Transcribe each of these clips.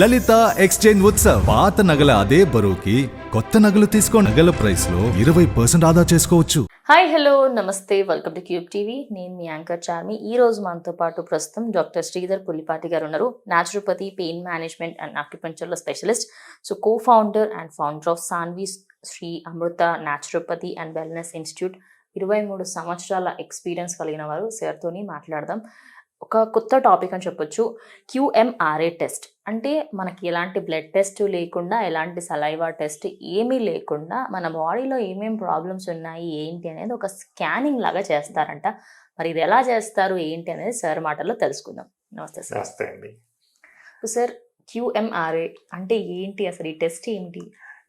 లలిత exchange Utsav. పాత నగల అదే బరువుకి కొత్త నగలు తీసుకో నగల ప్రైస్లో ఇరవై పర్సెంట్ ఆదా చేసుకోవచ్చు. హాయ్ హలో నమస్తే వెల్కమ్ టు క్యూబ్ టీవీ. నేను మీ యాంకర్ చార్మి. ఈ రోజు మనతో పాటు ప్రస్తుతం డాక్టర్ శ్రీధర్ పుల్లిపాటి గారు ఉన్నారు. Naturopathy pain management and ఆక్యుపెంచర్లో specialist so co founder and founder of Saanvi Sri Amrita naturopathy and wellness institute ఇరవై మూడు సంవత్సరాల ఎక్స్పీరియన్స్ కలిగిన వారు. సార్తోని మాట్లాడదాం. ఒక కొత్త టాపిక్ అని చెప్పొచ్చు. క్యూఎంఆర్ఏ టెస్ట్ అంటే మనకి ఎలాంటి బ్లడ్ టెస్ట్ లేకుండా ఎలాంటి సలైవా టెస్ట్ ఏమీ లేకుండా మన బాడీలో ఏమేం ప్రాబ్లమ్స్ ఉన్నాయి ఏంటి అనేది ఒక స్కానింగ్ లాగా చేస్తారంట. మరి ఇది ఎలా చేస్తారు ఏంటి అనేది సార్ మాటల్లో తెలుసుకుందాం. నమస్తే సార్ నమస్తే అండి. సార్ క్యూఎంఆర్ఏ అంటే ఏంటి? అసలు ఈ టెస్ట్ ఏంటి?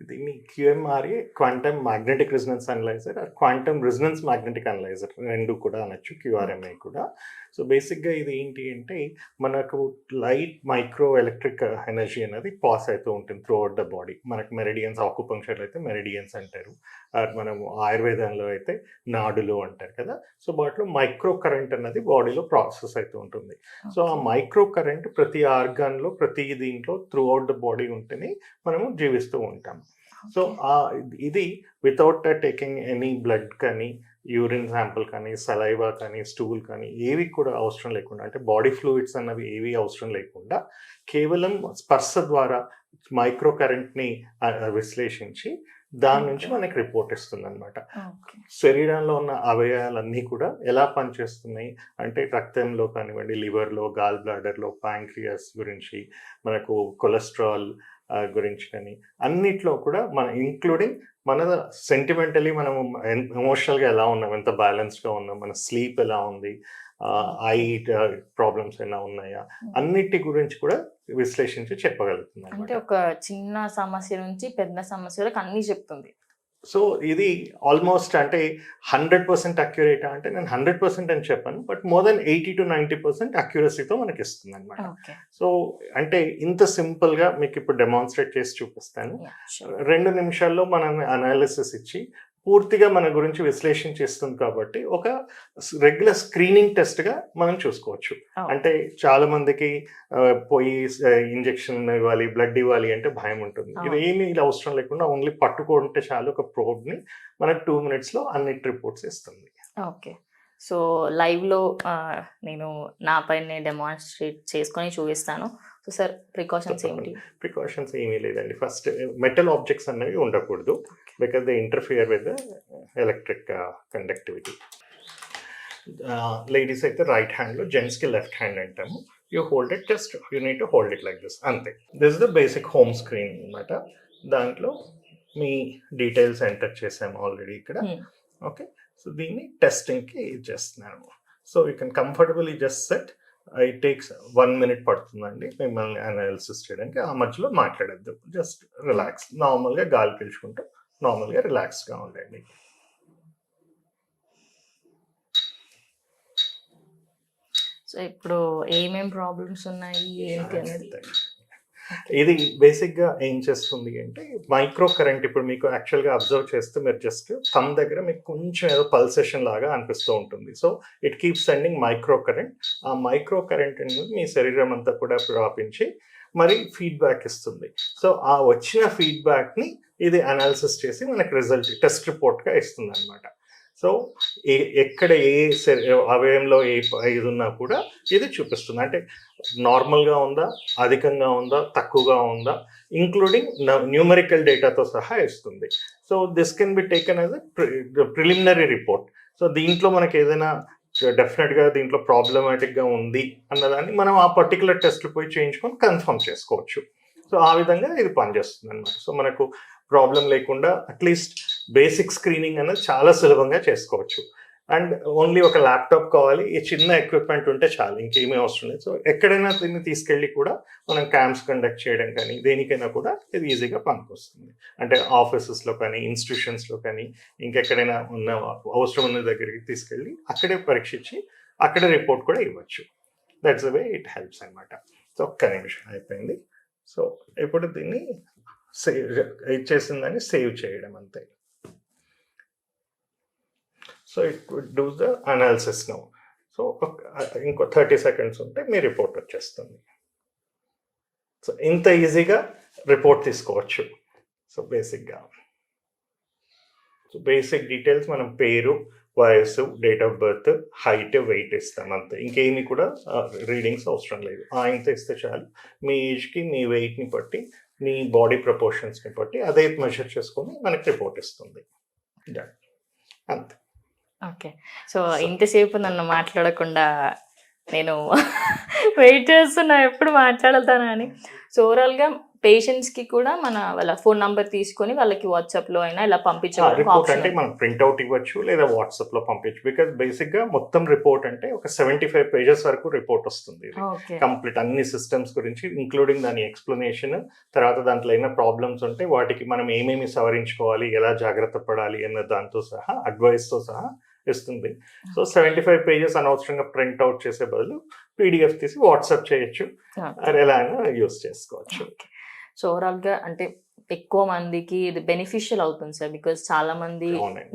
దీన్ని QMRA quantum magnetic resonance analyser quantum resonance magnetic analyser రెండు కూడా అనొచ్చు క్యూఆర్ఎంఐ కూడా. సో బేసిక్గా ఇది ఏంటి అంటే మనకు లైట్ మైక్రో ఎలక్ట్రిక్ ఎనర్జీ అనేది పాస్ అవుతూ ఉంటుంది త్రూ అవుట్ ద బాడీ. మనకు మెరిడియన్స్ ఆకుపంక్చర్ అయితే మెరిడియన్స్ అంటారు. ఆ మనము ఆయుర్వేదంలో అయితే నాడులు అంటారు కదా. సో వాటిలో మైక్రో కరెంట్ అన్నది బాడీలో ప్రాసెస్ అవుతూ ఉంటుంది. సో ఆ మైక్రో కరెంట్ ప్రతి ఆర్గాన్లో ప్రతి దీంట్లో త్రూ అవుట్ ద బాడీ ఉంటేనే మనము జీవిస్తూ ఉంటాం. సో ఆ ఇది వితౌట్ టేకింగ్ ఎనీ బ్లడ్ కానీ యూరిన్ శాంపుల్ కానీ సలైవా కానీ స్టూల్ కానీ ఏవి కూడా అవసరం లేకుండా అంటే బాడీ ఫ్లూయిడ్స్ అన్నవి ఏవి అవసరం లేకుండా కేవలం స్పర్శ ద్వారా మైక్రో కరెంట్ని విశ్లేషించి దాని నుంచి మనకి రిపోర్ట్ ఇస్తుంది అనమాట శరీరంలో ఉన్న అవయవాలన్నీ కూడా ఎలా పనిచేస్తున్నాయి? అంటే రక్తంలో కానివ్వండి లివర్లో గాల్ బ్లాడర్లో ప్యాంక్రియాస్ గురించి మనకు కొలెస్ట్రాల్ గురించి కానీ. అన్నిట్లో కూడా మన ఇంక్లూడింగ్ మన సెంటిమెంటలీ మనం ఎమోషనల్గా ఎలా ఉన్నాం ఎంత బ్యాలెన్స్గా ఉన్నాం మన స్లీప్ ఎలా ఉంది ఐ ప్రాబ్లమ్స్ ఎలా ఉన్నాయా అన్నిటి గురించి కూడా విశ్లేషించి చెప్పగలుగుతుంది అంటే. ఒక చిన్న సమస్య నుంచి పెద్ద సమస్య వరకు అన్ని చెప్తుంది. సో ఇది ఆల్మోస్ట్ అంటే హండ్రెడ్ పర్సెంట్ అక్యురేటా అంటే నేను హండ్రెడ్ పర్సెంట్ అని చెప్పాను but more than eighty to ninety percent అక్యురసీతో మనకి ఇస్తుంది అనమాట సో అంటే ఇంత సింపుల్గా మీకు ఇప్పుడు డెమాన్స్ట్రేట్ చేసి చూపిస్తాను. రెండు నిమిషాల్లో మనం అనాలిసిస్ ఇచ్చి పూర్తిగా మన గురించి విశ్లేషణ చేస్తుంది కాబట్టి ఒక రెగ్యులర్ స్క్రీనింగ్ టెస్ట్గా మనం చూసుకోవచ్చు. అంటే చాలా మందికి పోయి ఇంజెక్షన్ ఇవ్వాలి బ్లడ్ ఇవ్వాలి అంటే భయం ఉంటుంది. ఇది. ఏమీ అవసరం లేకుండా ఓన్లీ పట్టుకుంటే చాలు ఒక ప్రోబ్ని మనకు టూ మినిట్స్లో అన్నిటి రిపోర్ట్స్ ఇస్తుంది. ఓకే. సో లైవ్లో నేను నా పైన డెమాన్స్ట్రేట్ చేసుకొని చూపిస్తాను. సో సార్ ప్రికాషన్స్ ఏంటి ప్రికాషన్స్ ఏమీ లేదండి. ఫస్ట్ మెటల్ ఆబ్జెక్ట్స్ అనేవి ఉండకూడదు. Because they interfere with electric conductivity ladies అయితే రైట్ హ్యాండ్లో జెంట్స్కి లెఫ్ట్ హ్యాండ్ అంటాము. You hold it just you need to hold it like this అంతే. This the basic home screen అనమాట దాంట్లో మీ డీటెయిల్స్ ఎంటర్ చేసాము ఆల్రెడీ ఇక్కడ. Hmm. ఓకే సో దీన్ని టెస్టింగ్కి చేస్తున్నాను so you can comfortably just set it takes one minute పడుతుందండి. మిమ్మల్ని అనాలిసిస్ చేయడానికి. ఆ మధ్యలో మాట్లాడద్దు. జస్ట్ రిలాక్స్ నార్మల్గా గాలి పీల్చుకుంటూ నార్మల్గా రిలాక్స్గా ఉండండి. సో ఇప్పుడు ఏమేం ప్రాబ్లమ్స్ ఉన్నాయి? ఏంటి అనేది ఇది బేసిక్గా ఏం చేస్తుంది అంటే మైక్రో కరెంట్ ఇప్పుడు మీకు యాక్చువల్గా అబ్జర్వ్ చేస్తే మీరు జస్ట్ థమ్ దగ్గర మీకు కొంచెం ఏదో పల్సేషన్ లాగా అనిపిస్తూ ఉంటుంది. So it keep sending micro current. ఆ మైక్రో కరెంట్ అనేది మీ శరీరం అంతా కూడా వ్యాపించి మరి ఫీడ్బ్యాక్ ఇస్తుంది. సో ఆ వచ్చిన ఫీడ్బ్యాక్ని ఇది అనాలిసిస్ చేసి మనకి రిజల్ట్ టెస్ట్ రిపోర్ట్గా ఇస్తుంది అనమాట సో ఏ ఎక్కడ ఏ అవయంలో ఏ ఇది ఉన్నా కూడా ఇది చూపిస్తుంది. అంటే నార్మల్గా ఉందా అధికంగా ఉందా తక్కువగా ఉందా ఇంక్లూడింగ్ న్యూమరికల్ డేటాతో సహా ఇస్తుంది. So this can be taken as preliminary report so దీంట్లో మనకి ఏదైనా డెఫినెట్గా దీంట్లో ప్రాబ్లమాటిక్గా ఉంది అన్నదాన్ని మనం ఆ పర్టికులర్ టెస్ట్ పోయి చేయించుకొని కన్ఫర్మ్ చేసుకోవచ్చు. సో ఆ విధంగా ఇది పనిచేస్తుంది అనమాట సో మనకు ప్రాబ్లం లేకుండా అట్లీస్ట్ బేసిక్ స్క్రీనింగ్ అనేది చాలా సులభంగా చేసుకోవచ్చు. అండ్ ఓన్లీ ఒక ల్యాప్టాప్ కావాలి. ఈ చిన్న ఎక్విప్మెంట్ ఉంటే చాలు ఇంకేమీ అవసరం లేదు. సో ఎక్కడైనా దీన్ని తీసుకెళ్ళి కూడా మనం క్యాంప్స్ కండక్ట్ చేయడం కానీ దేనికైనా కూడా ఇది ఈజీగా పనికొస్తుంది. అంటే ఆఫీసెస్లో కానీ ఇన్స్టిట్యూషన్స్లో కానీ ఇంకెక్కడైనా ఉన్న అవసరం ఉన్న దగ్గరికి తీసుకెళ్ళి అక్కడే పరీక్షించి అక్కడే రిపోర్ట్ కూడా ఇవ్వచ్చు. That's the way it helps అనమాట సో ఒక్క నిమిషం అయిపోయింది. సో ఇప్పుడు దీన్ని సేవ్ ఇచ్చేసిందని సేవ్ చేయడం అంతే. So it does the analysis now so ఇంకో థర్టీ సెకండ్స్ ఉంటే మీ రిపోర్ట్ వచ్చేస్తుంది. సో ఇంత ఈజీగా రిపోర్ట్ తీసుకోవచ్చు. సో బేసిక్గా సో బేసిక్ డీటెయిల్స్ మనం పేరు వయస్సు date of birth height weight ఇస్తాం అంతే. ఇంకేమి కూడా రీడింగ్స్ అవసరం లేదు. ఆ ఇంత ఇస్తే చాలు. మీ ఏజ్కి మీ వెయిట్ని బట్టి మీ బాడీ ప్రపోర్షన్స్ని బట్టి అదే మెజర్ చేసుకొని మనకి రిపోర్ట్ ఇస్తుంది. అంతే. ఓకే. సో ఇంతసేపు నన్ను మాట్లాడకుండా నేను వెయిట్ చేస్తున్నా ఎప్పుడు మాట్లాడతానని సో ఓవరాల్గా పేషెంట్స్కి కూడా మన వాళ్ళ ఫోన్ నంబర్ తీసుకొని వాళ్ళకి వాట్సాప్లో అయినా ఇలా రిపోర్ట్ అంటే మనం ప్రింట్అవుట్ ఇవ్వచ్చు లేదా వాట్సాప్లో పంపించు బికాస్ బేసిక్గా మొత్తం రిపోర్ట్ అంటే ఒక సెవెంటీ ఫైవ్ పేజెస్ వరకు రిపోర్ట్ వస్తుంది కంప్లీట్ అన్ని సిస్టమ్స్ గురించి ఇంక్లూడింగ్ దాని ఎక్స్ప్లెనేషన్ తర్వాత దాంట్లో అయిన ప్రాబ్లమ్స్ ఉంటే వాటికి మనం ఏమేమి సవరించుకోవాలి ఎలా జాగ్రత్త పడాలి అన్న దాంతో సహా అడ్వైస్తో సహా ఇస్తుంది. సో సెవెంటీ ఫైవ్ పేజెస్ అనవసరంగా ప్రింట్ అవుట్ చేసే బదులు పీడిఎఫ్ తీసి వాట్సాప్ చేయొచ్చు. ఎలా అయినా యూస్ చేసుకోవచ్చు. సో ఓవరాల్గా అంటే ఎక్కువ మందికి ఇది బెనిఫిషియల్ అవుతుంది సార్ బికాజ్ చాలా మంది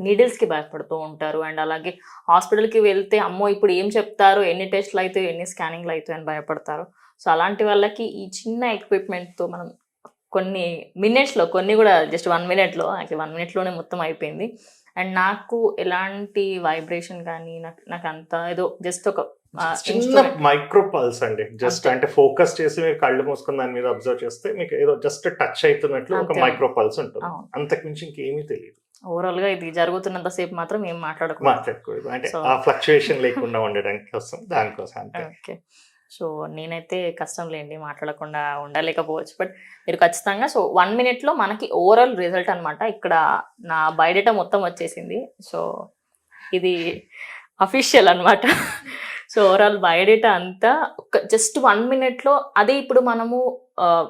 నీడిల్స్కి భయపడుతూ ఉంటారు అండ్ అలాగే హాస్పిటల్కి వెళ్తే అమ్మో ఇప్పుడు ఏం చెప్తారు? ఎన్ని టెస్ట్లు అయితే ఎన్ని స్కానింగ్లు అవుతాయి అని భయపడతారు. సో అలాంటి వాళ్ళకి ఈ చిన్న ఎక్విప్మెంట్తో మనం కొన్ని minutes లో కొన్ని కూడా జస్ట్ వన్ మినిట్లో వన్లోనే మొత్తం అయిపోయింది. అండ్ నాకు ఎలాంటి వైబ్రేషన్ కానీ నాకు నాకు అంత ఏదో జస్ట్ ఒక చిన్న. మైక్రో పల్స్ అండి జస్ట్. అంటే ఫోకస్ చేసి మీరు కళ్ళు మూసుకొని దాని మీద అబ్జర్వ్ చేస్తే మీకు ఏదో జస్ట్ టచ్ అవుతున్నట్లు ఒక. మైక్రో పల్స్ ఉంటుంది. అంతకు మించి ఇంకేమీ తెలియదు ఓవరాల్గా ఇది జరుగుతున్నంత సేపు మాత్రం ఏం మాట్లాడకూడదు మాట్లాడకూడదు అంటే ఆ ఫ్లక్చుయేషన్ లేకుండా ఉండడానికి కోసం దానికోసం ఓకే సో నేనైతే కష్టం లేండి మాట్లాడకుండా ఉండలేకపోవచ్చు. బట్ మీరు ఖచ్చితంగా సో వన్ మినిట్లో మనకి ఓవరాల్ రిజల్ట్ అనమాట ఇక్కడ నా బయోడేటా మొత్తం వచ్చేసింది. సో ఇది అఫీషియల్ అనమాట సో ఓవరాల్ బయోడేటా అంతా ఒక జస్ట్ వన్ మినిట్లో అదే ఇప్పుడు మనము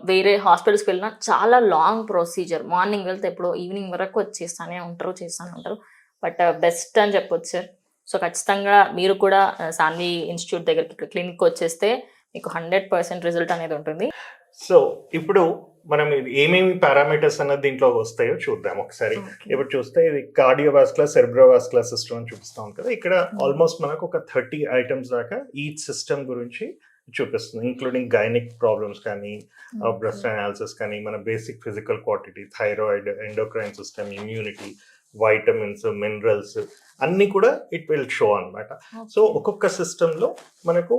వేరే హాస్పిటల్స్కి వెళ్ళినా చాలా లాంగ్ ప్రొసీజర్. మార్నింగ్ వెళ్తే ఎప్పుడో ఈవినింగ్ వరకు వచ్చేస్తానే ఉంటారు చేస్తానే ఉంటారు. బట్ బెస్ట్ అని చెప్పొచ్చు సార్. సో ఖచ్చితంగా మీరు కూడా సాన్వి ఇన్స్టిట్యూట్ దగ్గరికి క్లినిక్ వచ్చేస్తే మీకు హండ్రెడ్ పర్సెంట్ రిజల్ట్ అనేది ఉంటుంది. సో ఇప్పుడు మనం ఏమేమి పారామీటర్స్ అన్నది దీంట్లో వస్తాయో చూద్దాం ఒకసారి. ఇప్పుడు చూస్తే ఇది కార్డియోవాస్కులర్ సెర్బ్రోవాస్కులర్ సిస్టమ్ అని చూపిస్తాం కదా. ఇక్కడ ఆల్మోస్ట్ మనకు ఒక థర్టీ ఐటమ్స్ దాకా ఈచ్ సిస్టమ్ గురించి చూపిస్తుంది ఇంక్లూడింగ్ గైనిక్ ప్రాబ్లమ్స్ కానీ బ్రెస్ట్ అనాలిసిస్ కానీ మన basic physical quantity thyroid endocrine system immunity vitamins minerals అన్ని కూడా ఇట్ విల్ షో అన్నమాట సో ఒక్కొక్క system లో మనకు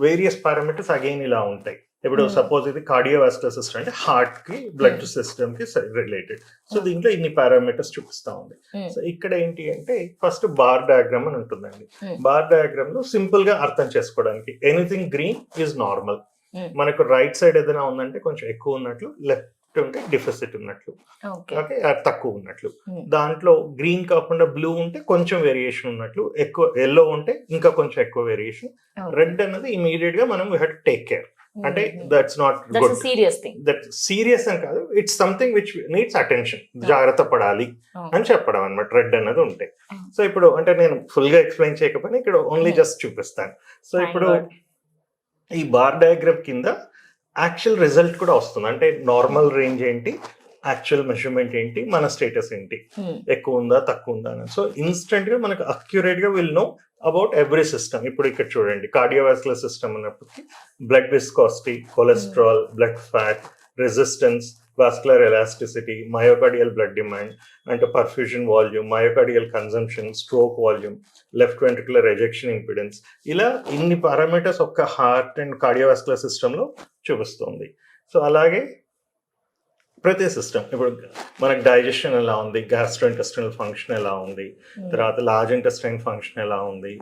వేరియస్ పారామీటర్స్ అగైన్ ఇలా ఉంటాయి ఇప్పుడు Hmm. సపోజ్ ఇది కార్డియోవాస్కులర్ సిస్టమ్ అంటే హార్ట్కి బ్లడ్ Hmm. సిస్టమ్కి రిలేటెడ్ సో దీంట్లో ఇన్ని పారామీటర్స్ చూపిస్తా ఉంది Hmm. సో ఇక్కడ ఏంటి అంటే ఫస్ట్ బార్ డయాగ్రామ్ అని ఉంటుందండి Hmm. బార్ డయాగ్రామ్లో సింపుల్గా అర్థం చేసుకోవడానికి anything green is normal Hmm. మనకు రైట్ సైడ్ ఏదైనా ఉందంటే కొంచెం ఎక్కువ ఉన్నట్లు లెఫ్ట్ ఉంటే డిఫిసిట్ ఉన్నట్లు. ఓకే. తక్కువ ఉన్నట్లు. Hmm. దాంట్లో గ్రీన్ కాకుండా బ్లూ ఉంటే కొంచెం వేరియేషన్ ఉన్నట్లు ఎక్కువ ఎల్లో ఉంటే ఇంకా కొంచెం ఎక్కువ వేరియేషన్. రెడ్ అన్నది ఇమీడియట్గా మనం వీ హ్యావ్ టేక్ కేర్. అంటే that's not good. Serious thing that serious అని కాదు it's something which needs attention జాగ్రత్త పడాలి అని చెప్పడం అనమాట రెడ్ అన్నది Hmm. సో ఇప్పుడు అంటే నేను ఫుల్గా ఎక్స్ప్లెయిన్ చేయకపోయినా ఇక్కడ ఓన్లీ Hmm. జస్ట్ చూపిస్తాను. సో ఇప్పుడు. ఈ బార్ డయాగ్రామ్ కింద యాక్చువల్ రిజల్ట్ కూడా వస్తుంది. అంటే నార్మల్ రేంజ్ ఏంటి? యాక్చువల్ మెజర్మెంట్ ఏంటి? మన స్టేటస్ ఏంటి? ఎక్కువ ఉందా? తక్కువ ఉందా? అని. సో ఇన్స్టెంట్గా మనకు అక్యురేట్గా will know about every system ఇప్పుడు ఇక్కడ చూడండి. Cardiovascular system అన్నప్పటికీ blood viscosity cholesterol blood fat resistance vascular elasticity myocardial blood demand అంటే perfusion volume myocardial consumption stroke volume left ventricular ejection impedance ఇలా ఇన్ని పారామీటర్స్ ఒక్క హార్ట్ అండ్ కార్డియోవాస్కులర్ సిస్టంలో చూపిస్తుంది. So అలాగే ప్రతి సిస్టమ్ ఇప్పుడు మనకు డైజెషన్ ఎలా ఉంది? గ్యాస్ట్రో ఇంటెస్టినల్ ఫంక్షన్ ఎలా ఉంది? తర్వాత లార్జ్ ఇంటెస్టైన్ ఫంక్షన్ ఎలా ఉంది?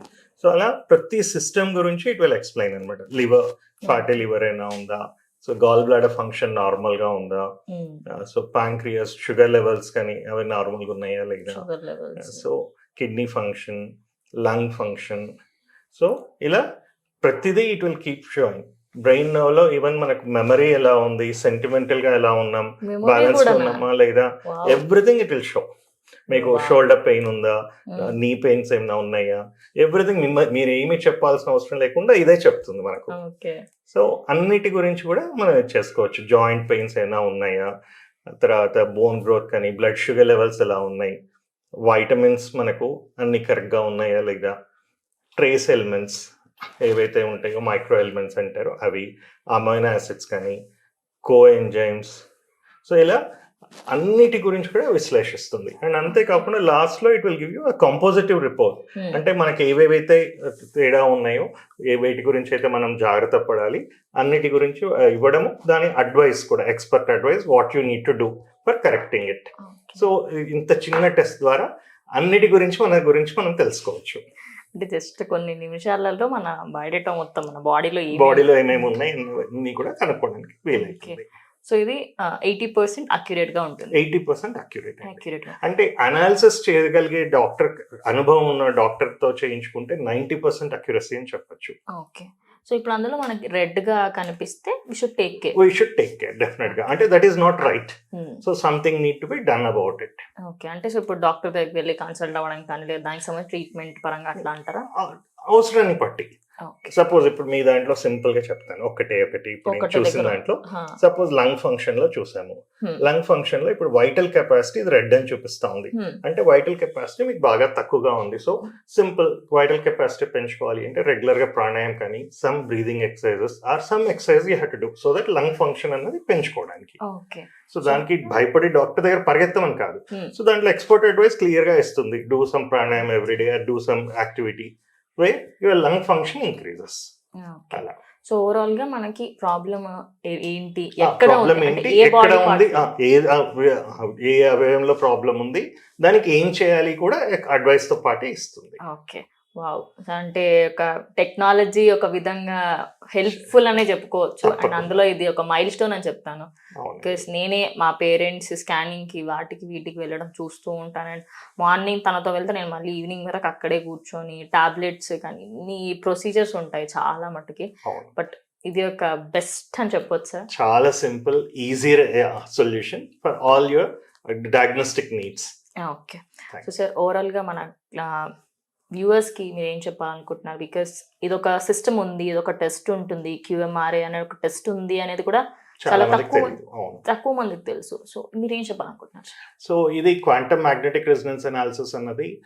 సో అలా ప్రతి సిస్టమ్ గురించి ఇట్ విల్ ఎక్స్ప్లెయిన్ అనమాట లివర్ ఫ్యాటీ లివర్ అయినా ఉందా? సో గాల్ బ్లాడర్ ఫంక్షన్ నార్మల్గా ఉందా సో పాంక్రియాస్ షుగర్ లెవెల్స్ కానీ అవి నార్మల్గా ఉన్నాయా లేదా? So kidney function lung function. So ఇలా ప్రతిదీ ఇట్ విల్ కీప్ షోయింగ్. బ్రెయిన్లో ఈవెన్ మనకు మెమరీ ఎలా ఉంది సెంటిమెంటల్గా ఎలా ఉన్నాం బ్యాలెన్స్ ఉన్నామా లేదా ఎవ్రీథింగ్ ఇట్ విల్ షో. మీకు. షోల్డర్ పెయిన్ ఉందా? నీ పెయిన్స్ ఏమైనా ఉన్నాయా? ఎవ్రీథింగ్ మీరు ఏమీ చెప్పాల్సిన అవసరం లేకుండా ఇదే చెప్తుంది మనకు. సో అన్నిటి గురించి కూడా మనం చేసుకోవచ్చు. జాయింట్ పెయిన్స్ ఏమైనా ఉన్నాయా? తర్వాత బోన్ గ్రోత్ కానీ బ్లడ్ షుగర్ లెవెల్స్ ఎలా ఉన్నాయి? వైటమిన్స్ మనకు అన్ని కరెక్ట్గా ఉన్నాయా లేదా? ట్రేస్ ఎలిమెంట్స్ ఏవైతే ఉంటాయో మైక్రో ఎలిమెంట్స్ అంటారో అవి అమైనో యాసిడ్స్ కానీ కో ఎంజైమ్స్ సో ఇలా అన్నిటి గురించి కూడా విశ్లేషిస్తుంది. అండ్ అంతేకాకుండా లాస్ట్లో it will give you compositive report. Hmm. అంటే మనకి ఏవేవైతే తేడా ఉన్నాయో ఏ వేటి గురించి అయితే మనం జాగ్రత్త పడాలి అన్నిటి గురించి ఇవ్వడము దాని అడ్వైస్ కూడా expert advice what you need to do for correcting it. So ఇంత చిన్న టెస్ట్ ద్వారా అన్నిటి గురించి మన గురించి మనం తెలుసుకోవచ్చు. అంటే జస్ట్ కొన్ని నిమిషాలలో మన బయట మొత్తం మన బాడీలో బాడీలో ఏమేమి ఉన్నాయి కూడా కనుక్కోవడానికి వీలవుతుంది. సో ఇది ఎయిటీ పర్సెంట్ అక్యురేట్గా ఉంటుంది. ఎయిటీ పర్సెంట్ అక్యురేట్ అక్యురేట్ అంటే అనాలిసిస్ చేయగలిగే డాక్టర్ అనుభవం ఉన్న డాక్టర్తో చేయించుకుంటే నైంటీ పర్సెంట్ అక్యురసీ అని చెప్పొచ్చు. ఓకే. సో ఇప్పుడు అందులో మనకి రెడ్గా కనిపిస్తే we should take care we should take care డెఫినెట్గా అంటే that is not right so something need to be done about it okay అంటే సో ఇప్పుడు డాక్టర్ దగ్గరికి వెళ్ళి కన్సల్ట్ అవ్వడానికి కానీ లేదా దానికి సంబంధించి ట్రీట్మెంట్ పరంగా అట్లా అంటారా? అవసరాన్ని బట్టి. సపోజ్ ఇప్పుడు మీ దాంట్లో సింపుల్గా చెప్తాను. ఒకటే ఒకటి. ఇప్పుడు చూసిన. దాంట్లో. సపోజ్ లంగ్ ఫంక్షన్లో చూసాము. లంగ్ ఫంక్షన్లో ఇప్పుడు వైటల్ కెపాసిటీ ఇది రెడ్ అని చూపిస్తా ఉంది. Hmm. అంటే వైటల్ కెపాసిటీ మీకు బాగా తక్కువగా ఉంది. సో సింపుల్ వైటల్ కెపాసిటీ పెంచుకోవాలి అంటే రెగ్యులర్గా ప్రాణాయామం కానీ some breathing exercises or some exercise you have to do so that lung function అన్నది పెంచుకోవడానికి. సో దానికి భయపడి డాక్టర్ దగ్గర పరిగెత్తమని కాదు. Hmm. సో దాంట్లో ఎక్స్పర్ట్ అడ్వైస్ క్లియర్గా ఇస్తుంది. Do some pranayama everyday do some activity way your lung function increases అలా. సో ఓవరాల్గా మనకి ప్రాబ్లమ్ ఏంటి? ఎక్కడ ఎక్కడ ఉంది? ఏ అవయవంలో ప్రాబ్లం ఉంది? దానికి ఏం చేయాలి కూడా అడ్వైస్తో పాటే ఇస్తుంది. ఓకే. వావ్. అంటే ఒక టెక్నాలజీ ఒక విధంగా హెల్ప్ఫుల్ అనే చెప్పుకోవచ్చు. అండ్. అందులో ఇది ఒక మైల్ స్టోన్ అని చెప్తాను. బికాస్ నేనే మా పేరెంట్స్ స్కానింగ్కి వాటికి వీటికి వెళ్ళడం చూస్తూ ఉంటాను. అండ్ మార్నింగ్ తనతో వెళ్తే నేను మళ్ళీ ఈవినింగ్ వరకు అక్కడే కూర్చొని టాబ్లెట్స్ కానీ ఇన్ని ప్రొసీజర్స్ ఉంటాయి చాలా మట్టుకి అవును. ఇది ఒక బెస్ట్ అని చెప్పొచ్చు సార్. చాలా simple easy solution for all your diagnostic needs. Okay. So sir ఓవరాల్గా మన వ్యూవర్స్కి మీరు ఏం చెప్పాలనుకుంటున్నారు? బికాస్ ఇది ఒక సిస్టమ్ ఉంది ఇదొక టెస్ట్ ఉంటుంది క్యూఎంఆర్ఏ అనే ఒక టెస్ట్ ఉంది అనేది కూడా చాలా తక్కువ- తక్కువ మందికి తెలుసు. సో మీరు ఏం చెప్పాలనుకుంటున్నారు? సో ఇది క్వాంటమ్ మ్యాగ్నెటిక్ రెసిడెన్స్ అనాలిసిస్ అన్నది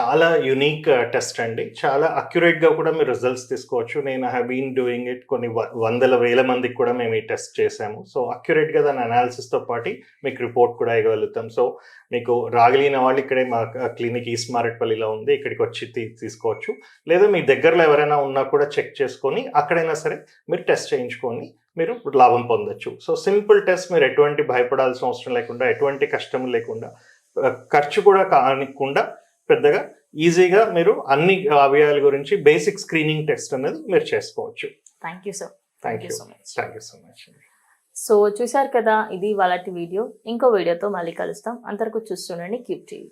చాలా యునిక్ టెస్ట్ అండి. చాలా అక్యురేట్గా కూడా మీరు రిజల్ట్స్ తీసుకోవచ్చు. నేను హ్యావ్ బీన్ డూయింగ్ ఇట్ కొన్ని వందల వేల మందికి కూడా మేము ఈ టెస్ట్ చేసాము సో అక్యురేట్గా దాని అనాలిసిస్తో పాటు మీకు రిపోర్ట్ కూడా ఇవ్వగలుగుతాం. సో మీకు రాగలిగిన వాళ్ళు ఇక్కడే మా క్లినిక్ ఈస్ట్ మారెట్పల్లిలో ఉంది. ఇక్కడికి వచ్చి తీసుకోవచ్చు. లేదా మీ దగ్గరలో ఎవరైనా ఉన్నా కూడా చెక్ చేసుకొని అక్కడైనా సరే మీరు టెస్ట్ చేయించుకొని మీరు లాభం పొందొచ్చు. సో సింపుల్ టెస్ట్ మీరు ఎటువంటి భయపడాల్సిన అవసరం లేకుండా ఎటువంటి కష్టం లేకుండా ఖర్చు కూడా కానికుండా పెద్దగా ఈజీగా మీరు అన్ని అవయవాల గురించి బేసిక్ స్క్రీనింగ్ టెస్ట్ అనేది మీరు చేసుకోవచ్చు. Thank you sir thank you so much thank you so much so చూసారు కదా ఇది వాళ్ళటి వీడియో. ఇంకో వీడియోతో మళ్ళీ కలుస్తాం. అంతవరకు చూస్తుండండి. Cube TV